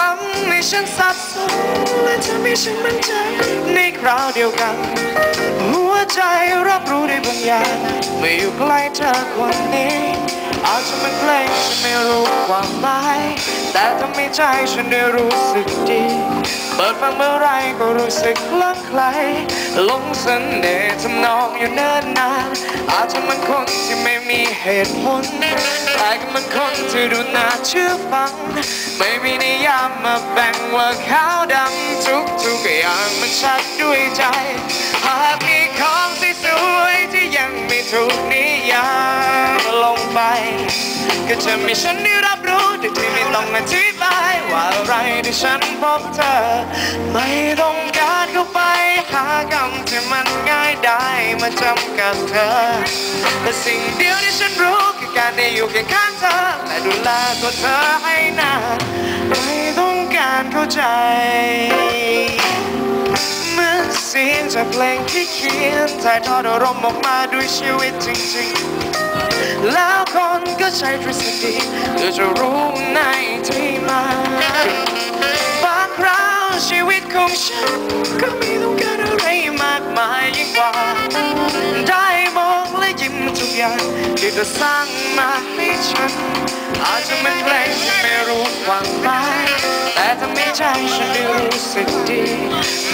ทำให้ฉันสับสนและทำให้ฉันมั่นใจในคราวเดียวกัน หัวใจรับรู้ได้บางอย่างเมื่ออยู่ใกล้เธอคนนี้อาจจะเป็นเพลงฉันไม่รู้ความหมายแต่ทำให้ใจฉันได้รู้สึกดี เปิดฟังเมื่อไรก็รู้สึกคลั่งไคลหลงเสน่ห์ทำนองอยู่เนิ่นนานอาจจะมันคนที่ไม่มีเหตุผลแต่ก็มันคนที่ดูน่าเชื่อฟังไม่ มามมาแบ่งว่าขาวดำทุกทุกอย่างมันชัดด้วยใจ หากมีของที่สวยที่ยังไม่ถูกนิยามลงไป ก็จะมีฉันได้รับรู้โดยที่ไม่ต้องอธิบาย ว่าอะไรที่ฉันพบเธอ ไม่ต้องการเข้าไป หาคำที่มันง่ายได้มาจำกัดเธอ แต่สิ่งเดียวที่ฉันรู้คือการได้อยู่เคียงข้างเธอและดูแลตัวเธอให้นาน ใจ เมื่อเสียงจากเพลงที่เขียนถ่ายทอดอารมณ์ออกมาด้วยชีวิตจริงๆ แล้วคนก็ใช้ทฤษฎีเพื่อจะรู้ในที่มาบางคราวชีวิตของฉันก็ไม่ต้องการอะไรมากมายยิ่งกว่า ได้มองและยิ้มทุกอย่างที่เธอสร้างมาให้ฉัน อาจจะเป็นเพลงที่ไม่รู้ความหมาย รู้สึกดี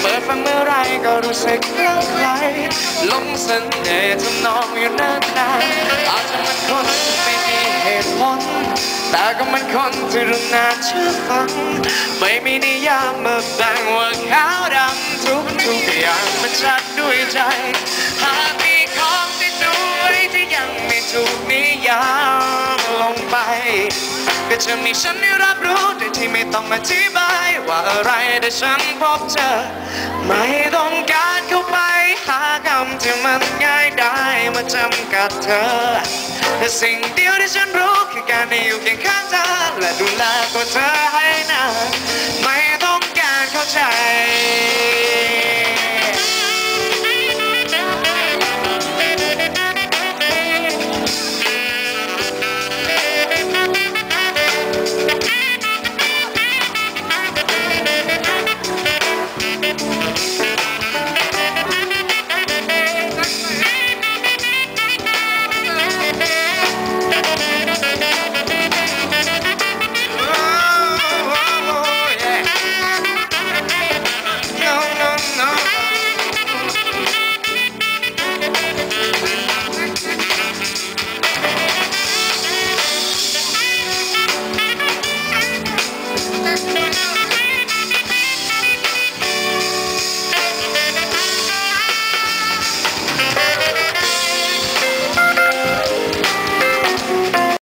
เปิดฟังเมื่อไรก็รู้สึกคลั่งไคล้หลงเสน่ห์ทำนองอยู่นานๆอาจจะเป็นคนไม่มีเหตุผล แต่ก็มันคนที่รู้น่าเชื่อฟัง ไม่มีนิยามมาแบ่งว่าขาวดำทุกทุกอย่างมันชัดด้วยใจ หากมีของที่สวยที่ยังไม่ถูกนิยามลงไป ก็จะมีฉันได้รับรู้โดยที่ไม่ต้องอธิบาย ว่าอะไรแต่ฉันพบเจอ ไม่ต้องการเข้าไปหาคำที่มันง่ายได้มาจำกัดเธอแต่สิ่งเดียวที่ฉันรู้คือการได้อยู่เคียงข้างเธอและดูแลตัวเธอให้นาไม่ต้องการเข้าใจ